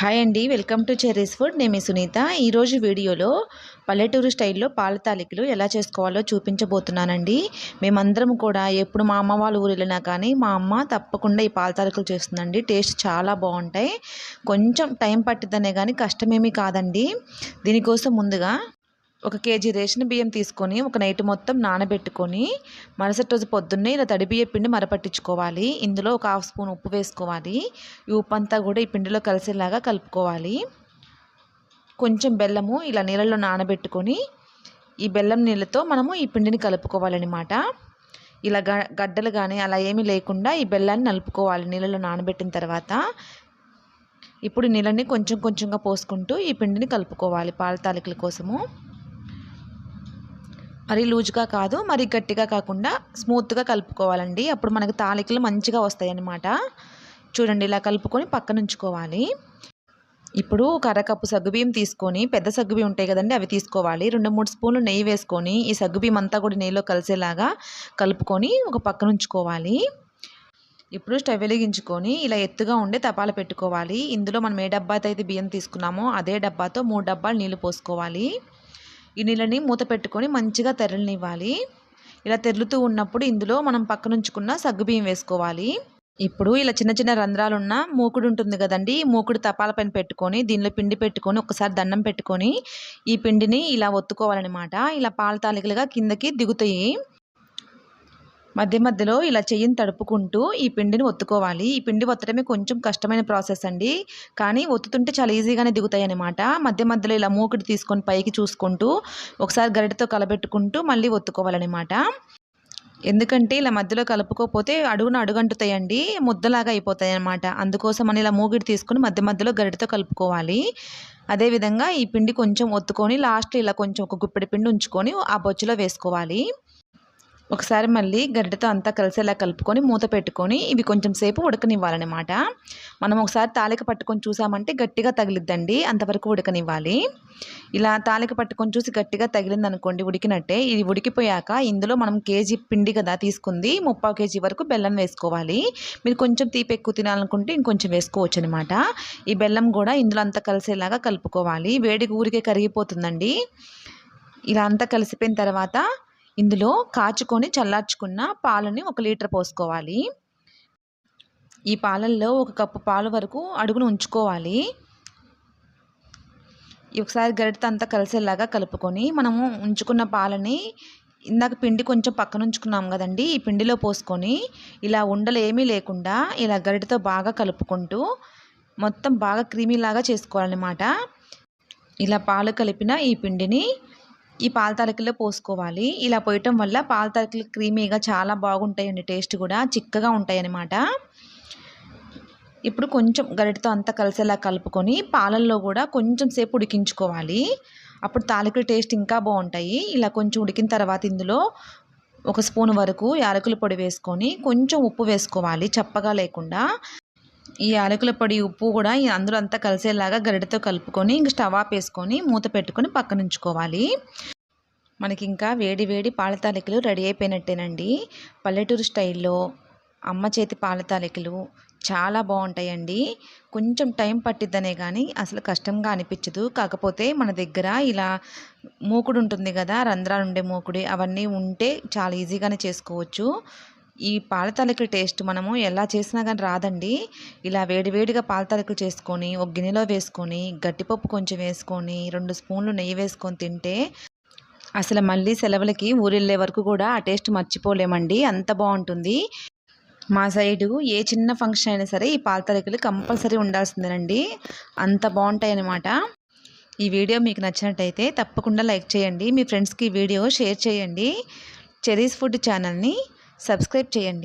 Hi అండి welcome to cherries food. నేను మీ సునీత. ఈరోజు వీడియోలో పల్లెటూరు స్టైల్లో పాల తాలికలు ఎలా చేసుకోవాలో చూపించబోతున్నానండి. మేమందరం కూడా ఎప్పుడు మా అమ్మ వాళ్ళ ఊరు వెళ్ళినా కానీ మా అమ్మ తప్పకుండా ఈ పాల తాలికలు చేస్తుందండి. టేస్ట్ చాలా బాగుంటాయి. కొంచెం టైం పట్టిద్దనే కానీ కష్టమేమీ కాదండి. దీనికోసం ముందుగా ఒక కేజీ రేషన్ బియ్యం తీసుకొని ఒక నైట్ మొత్తం నానబెట్టుకొని మరుసటి రోజు పొద్దున్నే ఇలా తడి బియ్య పిండి మరపట్టించుకోవాలి. ఇందులో ఒక హాఫ్ స్పూన్ ఉప్పు వేసుకోవాలి. ఈ ఉప్పు అంతా కూడా ఈ పిండిలో కలిసేలాగా కలుపుకోవాలి. కొంచెం బెల్లము ఇలా నీళ్ళలో నానబెట్టుకొని ఈ బెల్లం నీళ్ళతో మనము ఈ పిండిని కలుపుకోవాలన్నమాట. ఇలా గడ్డలు కానీ అలా ఏమీ లేకుండా ఈ బెల్లాన్ని నలుపుకోవాలి నీళ్ళలో నానబెట్టిన తర్వాత. ఇప్పుడు నీళ్ళని కొంచెం కొంచెంగా పోసుకుంటూ ఈ పిండిని కలుపుకోవాలి పాల తాలికల కోసము. మరీ లూజ్గా కాదు మరీ గట్టిగా కాకుండా స్మూత్గా కలుపుకోవాలండి. అప్పుడు మనకు తాలికలు మంచిగా వస్తాయి అన్నమాట చూడండి ఇలా కలుపుకొని పక్కన ఉంచుకోవాలి. ఇప్పుడు కర్రకప్పు సగ్గుబియ్యం తీసుకొని పెద్ద సగ్గుబియ్యం ఉంటాయి కదండి అవి తీసుకోవాలి. రెండు మూడు స్పూన్లు నెయ్యి వేసుకొని ఈ సగ్గుబియ్యం అంతా కూడా నెయ్యిలో కలిసేలాగా కలుపుకొని ఒక పక్కన ఉంచుకోవాలి. ఇప్పుడు స్టవ్ వెలిగించుకొని ఇలా ఎత్తుగా ఉండే తపాలు పెట్టుకోవాలి. ఇందులో మనం ఏ డబ్బాతో అయితే బియ్యం తీసుకున్నామో అదే డబ్బాతో మూడు డబ్బాలు నీళ్ళు పోసుకోవాలి. ఈ నీళ్ళని మూత పెట్టుకొని మంచిగా తెరలనివ్వాలి. ఇలా తెరులుతూ ఉన్నప్పుడు ఇందులో మనం పక్కనుంచుకున్న సగ్గుబియ్యం వేసుకోవాలి. ఇప్పుడు ఇలా చిన్న చిన్న రంధ్రాలున్న మూకుడు ఉంటుంది కదండి ఈ మూకుడు తపాలపైన పెట్టుకొని దీనిలో పిండి పెట్టుకొని ఒకసారి దండం పెట్టుకొని ఈ పిండిని ఇలా ఒత్తుకోవాలన్నమాట. ఇలా పాల తాలికలుగా కిందకి దిగుతాయి. మధ్య మధ్యలో ఇలా చెయ్యిని తడుపుకుంటూ ఈ పిండిని ఒత్తుకోవాలి. ఈ పిండి ఒత్తడమే కొంచెం కష్టమైన ప్రాసెస్ అండి. కానీ ఒత్తుతుంటే చాలా ఈజీగానే దిగుతాయి అనమాట మధ్య మధ్యలో ఇలా మూకుడు తీసుకొని పైకి చూసుకుంటూ ఒకసారి గరిటతో కలబెట్టుకుంటూ మళ్ళీ ఒత్తుకోవాలన్నమాట. ఎందుకంటే ఇలా మధ్యలో కలుపుకోకపోతే అడుగున అడుగంటుతాయండి. ముద్దలాగా అయిపోతాయి అనమాట అందుకోసం అని ఇలా మూగిడి తీసుకొని మధ్య మధ్యలో గరిటతో కలుపుకోవాలి. అదేవిధంగా ఈ పిండి కొంచెం ఒత్తుకొని లాస్ట్లో ఇలా కొంచెం ఒక గుప్పెడి పిండి ఉంచుకొని ఆ బొచ్చులో వేసుకోవాలి. ఒకసారి మళ్ళీ గరిటెతో అంతా కలిసేలా కలుపుకొని మూత పెట్టుకొని ఇవి కొంచెం సేపు ఉడకనివ్వాలన్నమాట. మనం ఒకసారి తాలిక పట్టుకొని చూసామంటే గట్టిగా తగిలిద్దండి. అంతవరకు ఉడకనివ్వాలి. ఇలా తాలిక పట్టుకొని చూసి గట్టిగా తగిలింది అనుకోండి ఉడికినట్టే. ఇది ఉడికిపోయాక ఇందులో మనం కేజీ పిండి కదా తీసుకుంది ముప్పావు కేజీ వరకు బెల్లం వేసుకోవాలి. మీరు కొంచెం తీపి ఎక్కువ తినాలనుకుంటే ఇంకొంచెం వేసుకోవచ్చు అనమాట ఈ బెల్లం కూడా ఇందులో అంతా కలిసేలాగా కలుపుకోవాలి. వేడికి ఊరికే కరిగిపోతుందండి. ఇలా అంతా కలిసిపోయిన తర్వాత ఇందులో కాచుకొని చల్లార్చుకున్న పాలని ఒక లీటర్ పోసుకోవాలి. ఈ పాలల్లో ఒక కప్పు పాలు వరకు అడుగును ఉంచుకోవాలి. ఒకసారి గరిటతో అంతా కలిసేలాగా కలుపుకొని మనము ఉంచుకున్న పాలని ఇందాక పిండి కొంచెం పక్కన ఉంచుకున్నాం కదండి ఈ పిండిలో పోసుకొని ఇలా ఉండలు ఏమీ లేకుండా ఇలా గరిటతో బాగా కలుపుకుంటూ మొత్తం బాగా క్రీమీలాగా చేసుకోవాలన్నమాట. ఇలా పాలు కలిపిన ఈ పిండిని ఈ పాల తలకిలో పోసుకోవాలి. ఇలా పోయటం వల్ల పాల తలకలు క్రీమీగా చాలా బాగుంటాయండి. టేస్ట్ కూడా చిక్కగా ఉంటాయి అన్నమాట ఇప్పుడు కొంచెం గరిటతో అంతా కలిసేలా కలుపుకొని పాలల్లో కూడా కొంచెం సేపు ఉడికించుకోవాలి. అప్పుడు తాలికలు టేస్ట్ ఇంకా బాగుంటాయి. ఇలా కొంచెం ఉడికిన తర్వాత ఇందులో ఒక స్పూన్ వరకు యాలకుల పొడి వేసుకొని కొంచెం ఉప్పు వేసుకోవాలి. చప్పగా లేకుండా ఈ యాలకుల పొడి ఉప్పు కూడా అందులో అంతా కలిసేలాగా గరిటతో కలుపుకొని ఇంక స్టవ్ ఆఫ్ వేసుకొని మూత పెట్టుకొని పక్కన ఉంచుకోవాలి మనకి ఇంకా వేడి వేడి పాల తాలికలు రెడీ అయిపోయినట్టేనండి. పల్లెటూరు స్టైల్లో అమ్మ చేతి పాల తాలికలు చాలా బాగుంటాయండి. కొంచెం టైం పట్టిద్దనే కానీ అసలు కష్టంగా అనిపించదు. కాకపోతే మన దగ్గర ఇలా మూకుడు ఉంటుంది కదా రంధ్రాలు ఉండే మూకుడి అవన్నీ ఉంటే చాలా ఈజీగానే చేసుకోవచ్చు. ఈ పాల టేస్ట్ మనము ఎలా చేసినా కానీ రాదండి. ఇలా వేడివేడిగా పాల చేసుకొని ఒక గిన్నెలో వేసుకొని గట్టిపప్పు కొంచెం వేసుకొని రెండు స్పూన్లు నెయ్యి వేసుకొని తింటే అసలు మళ్ళీ సెలవులకి ఊరెళ్ళే వరకు కూడా ఆ టేస్ట్ మర్చిపోలేమండి. అంత బాగుంటుంది. మా సైడు ఏ చిన్న ఫంక్షన్ అయినా సరే ఈ పాలతరికలు కంపల్సరీ ఉండాల్సిందేనండి. అంత బాగుంటాయి అన్నమాట ఈ వీడియో మీకు నచ్చినట్టయితే తప్పకుండా లైక్ చేయండి. మీ ఫ్రెండ్స్కి ఈ వీడియో షేర్ చేయండి. చెరీస్ ఫుడ్ ఛానల్ని సబ్స్క్రైబ్ చేయండి.